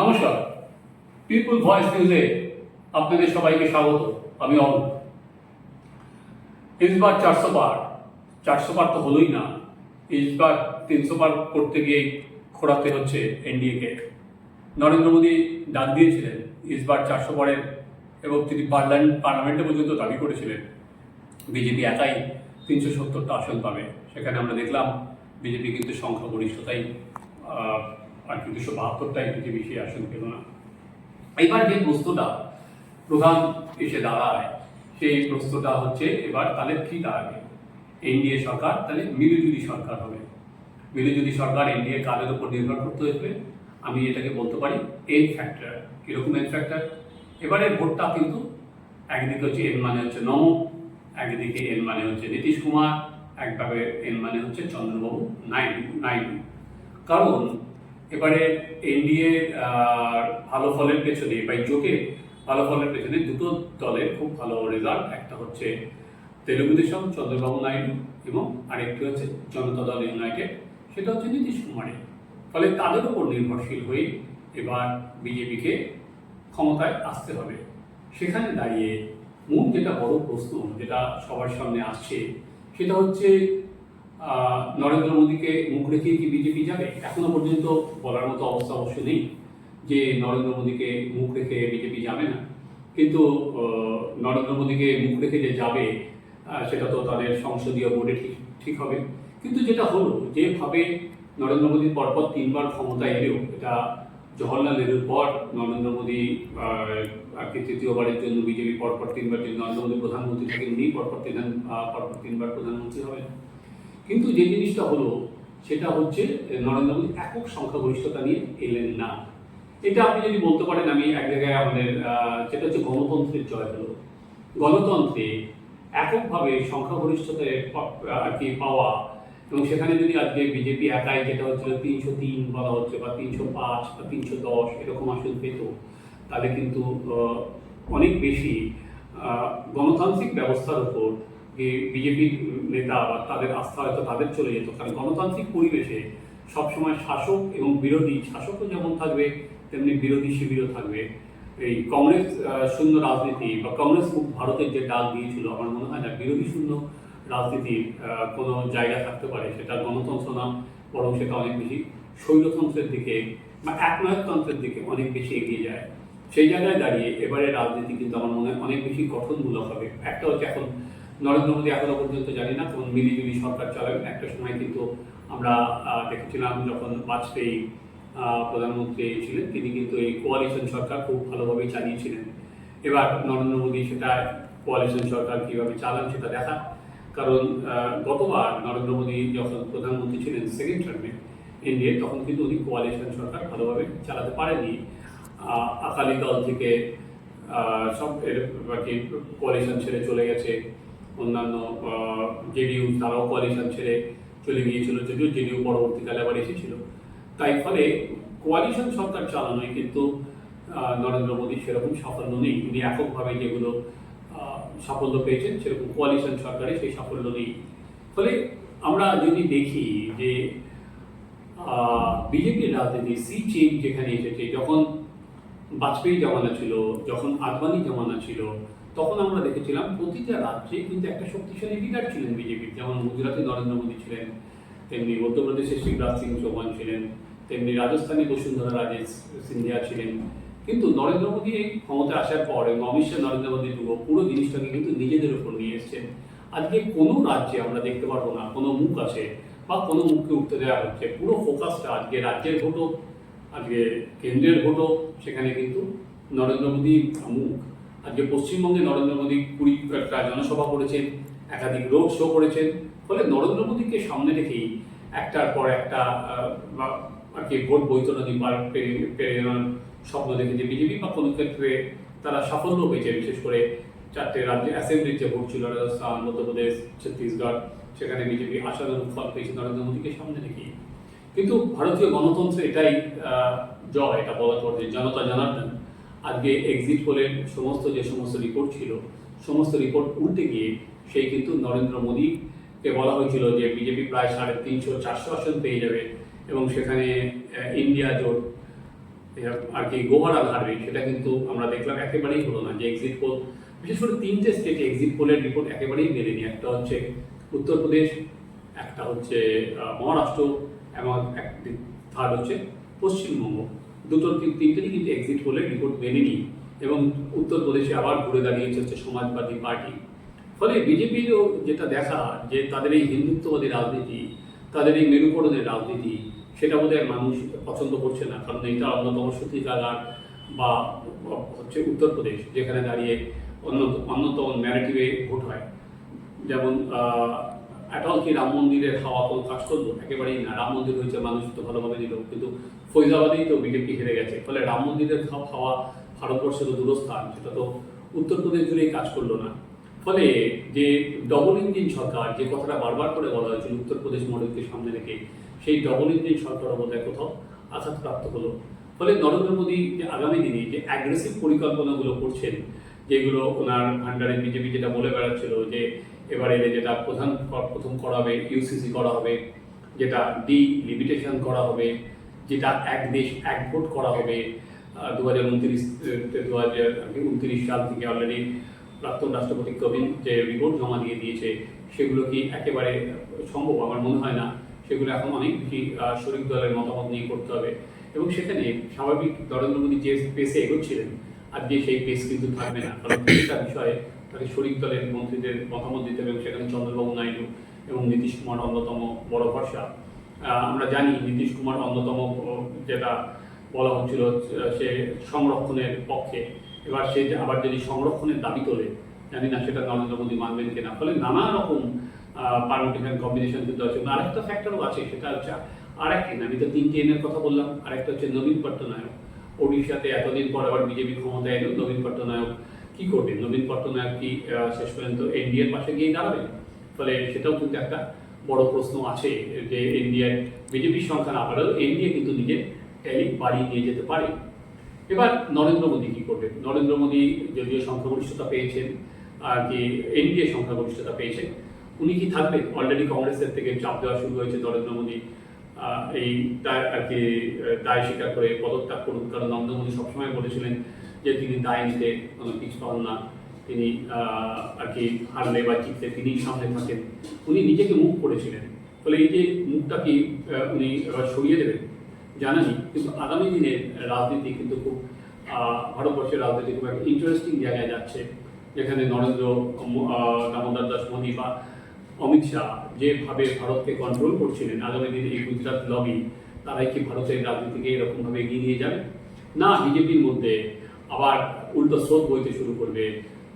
নমস্কার। পিপুল ভয়েস নিউজে আপনাদের সবাইকে স্বাগত। আমি অরূপ ইসবার চারশো বার। চারশো বার তো হলোই না। ইসবার তিনশো বার করতে গিয়ে খোরাতে হচ্ছে এনডিএকে নরেন্দ্র মোদী ডাক দিয়েছিলেন ইসবার চারশো বারের এবং তিনি পার্লামেন্ট, পার্লামেন্টে পর্যন্ত দাবি করেছিলেন। বিজেপি একাই তিনশো সত্তরটা আসন পাবে। সেখানে আমরা দেখলাম বিজেপি কিন্তু সংখ্যাগরিষ্ঠতাই আর কি দুশো বাহাত্তরটাই কিছু বেশি আসন পেল না। এবার যে প্রশ্নটা প্রধান এসে দাঁড়ায়, সেই প্রশ্নটা হচ্ছে এবার তাহলে কি দাঁড়াবে? এনডিএ সরকার, তাহলে মিলিজুলি সরকার হবে। মিলিজুলি সরকার এনডিএ কাদের উপর নির্ভর করতে হবে আমি এটাকে বলতে পারি এন ফ্যাক্টর কীরকম এন ফ্যাক্টর এবারে ভোটটা কিন্তু একদিকে হচ্ছে এন মানে হচ্ছে নম, একদিকে এন মানে হচ্ছে নীতিশ কুমার, একভাবে এন মানে হচ্ছে চন্দ্রবাবু নাইডু নাইডু। কারণ এবারে এনডিএ ভালো ফলের পেছনে বা জোটের ভালো ফলের পেছনে দুটো দলের খুব ভালো রেজাল্ট একটা হচ্ছে তেলুগু দেশম, চন্দ্রবাবু নাইডু এবং আরেকটি হচ্ছে জনতা দল ইউনাইটেড। সেটা হচ্ছে নীতিশ কুমারের। ফলে তাদের উপর নির্ভরশীল হয়ে এবার বিজেপিকে ক্ষমতায় আসতে হবে। সেখানে দাঁড়িয়ে মূল যেটা বড় প্রশ্ন যেটা সবার সামনে আসছে, সেটা হচ্ছে নরেন্দ্র মোদীকে মুখ রেখে কি বিজেপি যাবে? এখনও পর্যন্ত বলার মতো অবস্থা অবশ্য নেই যে নরেন্দ্র মোদীকে মুখ রেখে বিজেপি যাবে না। কিন্তু নরেন্দ্র মোদীকে মুখ রেখে যে যাবে সেটা তো তাদের সংসদীয় বোর্ডে ঠিক ঠিক হবে। কিন্তু যেটা হলো, যেভাবে নরেন্দ্র মোদী পরপর তিনবার ক্ষমতায় এলেও, এটা জওহরলাল নেহরুর পর নরেন্দ্র মোদী আর কি তৃতীয়বারের জন্য বিজেপি পরপর তিনবার নরেন্দ্র মোদী প্রধানমন্ত্রী থাকেন উনি পরপর তিন পরপর তিনবার প্রধানমন্ত্রী হবেন। কিন্তু যে জিনিসটা হলো, সেটা হচ্ছে নরেন্দ্র মোদী একক সংখ্যাগরিষ্ঠতা নিয়ে এলেন না। এটা আপনি যদি বলতে পারেন, আমি এক জায়গায় আমাদের যেটা হচ্ছে গণতন্ত্রের জয় হলো। গণতন্ত্রে এককভাবে সংখ্যাগরিষ্ঠতায় আর কি পাওয়া, এবং সেখানে যদি আজকে বিজেপি একাই যেটা হচ্ছিল তিনশো তিন বলা হচ্ছে, বা তিনশো পাঁচ, বা তিনশো দশ এরকম আসন পেত, তাহলে কিন্তু অনেক বেশি গণতান্ত্রিক ব্যবস্থার উপর বিজেপির নেতা বা তাদের আস্থা হয়তো তাদের চলে যেত। কারণ গণতান্ত্রিক পরিবেশে সবসময় শাসক এবং বিরোধী, শাসকও যেমন থাকবে, তেমনি বিরোধী শিবিরও থাকবে। এই কংগ্রেস শূন্য রাজনীতি বা কংগ্রেস মুক্ত ভারতের যে ডাক দিয়েছিল, আমার মনে হয় না বিরোধী শূন্য রাজনীতির কোনো জায়গা থাকতে পারে। সেটা গণতন্ত্র না, বরং সেটা অনেক বেশি স্বৈরতন্ত্রের দিকে বা একনায়কতন্ত্রের দিকে অনেক বেশি এগিয়ে যায়। সেই জায়গায় দাঁড়িয়ে এবারে রাজনীতি কিন্তু আমার মনে হয় অনেক বেশি গঠনমূলক হবে। একটা হচ্ছে এখন নরেন্দ্র মোদী এখনও পর্যন্ত জানি না কোন মিলিজুলি সরকার চালাবেন। একটা সময় কিন্তু আমরা দেখেছিলাম যখন বাজপেয়ী প্রধানমন্ত্রী ছিলেন, তিনি কিন্তু এই কোয়ালিশন সরকার খুব ভালোভাবেই চালিয়েছিলেন। এবার নরেন্দ্র মোদী সেটা কোয়ালিশন সরকার কীভাবে চালান সেটা দেখা। কারণ গতবার নরেন্দ্র মোদী যখন প্রধানমন্ত্রী ছিলেন সেকেন্ড টার্মে এনডিএ তখন কিন্তু উনি কোয়ালিশন সরকার ভালোভাবে চালাতে পারেনি আকালি দল থেকে সব আর কি কোয়ালিশন ছেড়ে চলে গেছে। অন্যান্য জেডিইউ তারাও কোয়ালিশন ছেড়ে চলে গিয়েছিল, যদিও জেডিইউ পরবর্তীকালে আবার এসেছিল। তাই ফলে কোয়ালিশন সরকার চালানোয় কিন্তু নরেন্দ্র মোদী সেরকম সাফল্য নেই। উনি এককভাবে যেগুলো সাফল্য পেয়েছেন, সেরকম কোয়ালিশন সরকারে সেই সাফল্য নেই। ফলে আমরা যদি দেখি যে বিজেপির রাজনীতি সি চেঞ্জ যেখানে এসেছে, যখন বাজপেয়ী জমানা ছিল, যখন আদবানি জমানা ছিল তখন আমরা দেখেছিলাম প্রতিটা রাজ্যে কিন্তু একটা শক্তিশালী লিডার ছিলেন বিজেপির যেমন গুজরাটে নরেন্দ্র মোদী ছিলেন, তেমনি মধ্যপ্রদেশে শিবরাজ সিং চৌহান ছিলেন, তেমনি রাজস্থানে বসুন্ধরা রাজে সিন্ধিয়া ছিলেন। কিন্তু নরেন্দ্র মোদী এই ক্ষমতায় আসার পর এবং অমিত শাহ, নরেন্দ্র মোদী যুগ, পুরো জিনিসটাকে কিন্তু নিজেদের উপর নিয়ে এসছেন আজকে কোনো রাজ্যে আমরা দেখতে পারব না, কোনো মুখ আছে বা কোনো মুখকে উঠতে দেওয়া হচ্ছে। পুরো ফোকাসটা আজকে রাজ্যের ভোটও, আজকে কেন্দ্রের ভোটও, সেখানে কিন্তু নরেন্দ্র মোদী মুখ। আজকে পশ্চিমবঙ্গে নরেন্দ্র মোদী কুড়ি একটা জনসভা করেছেন, একাধিক রোড শো করেছেন, ফলে নরেন্দ্র মোদীকে সামনে রেখেই একটার পর একটা আর কি ভোট বৈতরণী পার নেওয়ার স্বপ্ন দেখেছে বিজেপি বা কোনো ক্ষেত্রে তারা সাফল্য পেয়েছে, বিশেষ করে চারটে রাজ্যে অ্যাসেম্বলির যে ভোট ছিল, রাজস্থান, মধ্যপ্রদেশ, ছত্তিশগড়, সেখানে বিজেপি আশানুরূপ ফল পেয়েছে নরেন্দ্র মোদীকে সামনে রেখেই। কিন্তু ভারতীয় গণতন্ত্রে এটাই জয়, এটা বলা যে জনতা জনার্দন আজকে এক্সিট পোলের সমস্ত যে সমস্ত রিপোর্ট ছিল, সমস্ত রিপোর্ট উল্টে গিয়ে সেই কিন্তু নরেন্দ্র মোদীকে বলা হয়েছিল যে বিজেপি প্রায় সাড়ে তিনশো চারশো আসন পেয়ে যাবে এবং সেখানে ইন্ডিয়া জোট আর কি গোহার হারবে, সেটা কিন্তু আমরা দেখলাম একেবারেই হলো না যে এক্সিট পোল বিশেষ করে তিনটে স্টেটে এক্সিট পোলের রিপোর্ট একেবারেই মেলেনি। একটা হচ্ছে উত্তরপ্রদেশ একটা হচ্ছে মহারাষ্ট্র, এবং থার্ড হচ্ছে পশ্চিমবঙ্গ। দুটো তিন- তিনটেরই কিন্তু এক্সিট পোলের রিপোর্ট মেলেনি এবং উত্তরপ্রদেশে আবার ঘুরে দাঁড়িয়েছে হচ্ছে সমাজবাদী পার্টি। ফলে বিজেপিরও যেটা দেখা যে তাদের এই হিন্দুত্ববাদী রাজনীতি, তাদের এই মেরুকরণের রাজনীতি, সেটা বোধহয় মানুষ পছন্দ করছে না। কারণ এটা অন্যতম সূতিকাগার বা হচ্ছে উত্তরপ্রদেশ, যেখানে দাঁড়িয়ে অন্য অন্যতম ন্যারেটিভে ভোট হয়। যেমন এটাও কি রাম মন্দিরের হাওয়া কোনো কাজ একেবারেই না। রাম মন্দির হয়েছে, মানুষ তো ভালোভাবে দিল কিন্তু ফৈজাবাদেই তো বিজেপি হেরে গেছে। ফলে রাম মন্দিরের হাওয়া ভারতবর্ষের তো দূরস্থান, সেটা তো উত্তরপ্রদেশ জুড়েই কাজ করল না। ফলে যে ডবল ইঞ্জিন সরকার, যে কথাটা বারবার করে বলা হয়েছিল উত্তরপ্রদেশ মডেলকে সামনে রেখে, সেই ডবল ইঞ্জিন সরকার বোধহয় কোথাও আঘাতপ্রাপ্ত হলো। ফলে নরেন্দ্র মোদী যে আগামী দিনে যে অ্যাগ্রেসিভ পরিকল্পনাগুলো করছেন, যেগুলো ওনার ভান্ডারে বিজেপি যেটা বলে বেড়াচ্ছিল যে এবারে যেটা প্রধান প্রথম করা হবে ইউসিসি করা হবে, যেটা ডি লিমিটেশন করা হবে যেটা এক দেশ, এক ভোট করা হবে দু হাজার উনত্রিশ দু হাজার উনত্রিশ সাল থেকে অলরেডি প্রাক্তন রাষ্ট্রপতি কোবিন্দ যে রিপোর্ট জমা দিয়ে দিয়েছে, সেগুলো কি একেবারে সম্ভব? আমার মনে হয় না। সেগুলো এখন অনেক বেশি শরিক দলের মতামত নিয়ে করতে হবে। এবং সেখানে স্বাভাবিক নরেন্দ্র মোদী যে পেসে এগোচ্ছিলেন আজকে সেই পেস কিন্তু থাকবে না। কারণ প্রত্যেকটা বিষয়ে তাকে শরিক দলের মন্ত্রীদের মতামত দিতে হবে, এবং সেখানে চন্দ্রবাবু নাইডু এবং নীতিশ কুমার অন্যতম বড় ভরসা। আমরা জানি নীতিশ কুমার অন্যতম যেটা বলা হচ্ছিল সে সংরক্ষণের পক্ষে। এবার সে আবার যদি সংরক্ষণের দাবি তোলে, জানি না সেটা নরেন্দ্র মোদী মানবেন কিনা। ফলে নানা রকম পারমিটেশন কম্বিনেশন কিন্তু আছে আরেকটা ফ্যাক্টরও আছে, সেটা হচ্ছে আরেকটি আমি তো তিনটি এনের কথা বললাম, আরেকটা হচ্ছে নবীন পট্টনায়ক। ওড়িশাতে এতদিন পর আবার বিজেপি ক্ষমতায় এলো, নবীন পট্টনায়ক কি করবে? নবীন পট্টনায়ক কি শেষ পর্যন্ত এনডিএর পাশে গিয়ে দাঁড়াবেন ফলে সেটাও কিন্তু একটা বড় প্রশ্ন আছে যে এনডিএর বিজেপির সংখ্যা না বাড়লেও এনডিএ কিন্তু নিজের ট্যালি বাড়িয়ে নিয়ে যেতে পারে। এবার নরেন্দ্র মোদী কি করবেন নরেন্দ্র মোদী যদিও সংখ্যাগরিষ্ঠতা পেয়েছেন, আর কি এনডিএ সংখ্যাগরিষ্ঠতা পেয়েছেন, উনি কি থাকবেন? অলরেডি কংগ্রেসের থেকে চাপ দেওয়া শুরু হয়েছে নরেন্দ্র মোদী এই আর কি দায় স্বীকার করে, পদত্যাগ করুন কারণ নরেন্দ্র মোদী সবসময় বলেছিলেন যে তিনি দায় নিতে কোনো পিছ না। তিনি আর কি হারলে বা জিতলে তিনি সামনে থাকেন। উনি নিজেকে মুখ করেছিলেন। ফলে এই যে মুখটা কি উনি সরিয়ে দেবেন জানানি কিন্তু আগামী দিনের রাজনীতি কিন্তু খুব ভারতবর্ষের রাজনীতি খুব একটা ইন্টারেস্টিং জায়গায় যাচ্ছে। যেখানে নরেন্দ্র দামোদর দাস মোদী বা অমিত শাহ যেভাবে ভারতকে কন্ট্রোল করছিলেন, আগামী দিনে এই গুজরাট লবি তারাই কি ভারতের রাজনীতিকে এরকমভাবে এগিয়ে নিয়ে যাবে? না, বিজেপির মধ্যে আবার উল্টো স্রোত বইতে শুরু করবে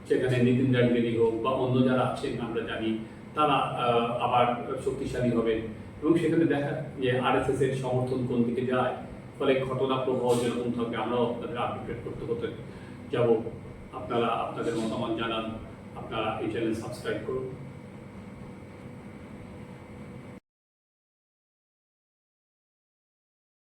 সেখানে নীতিন গাডকারি হোক বা অন্য যারা আছেন, আমরা জানি, তারা আবার শক্তিশালী হবে এবং সেখানে দেখা যে আর এস এর সমর্থন কোন দিকে যায়, ফলে ঘটনা প্রবাহ যেরকম থাকবে আমরাও আপনাদের আপডেট করতে করতে যাব। আপনারা, আপনাদের মতামত জানান, আপনারা এই চ্যানেল সাবস্ক্রাইব করুন।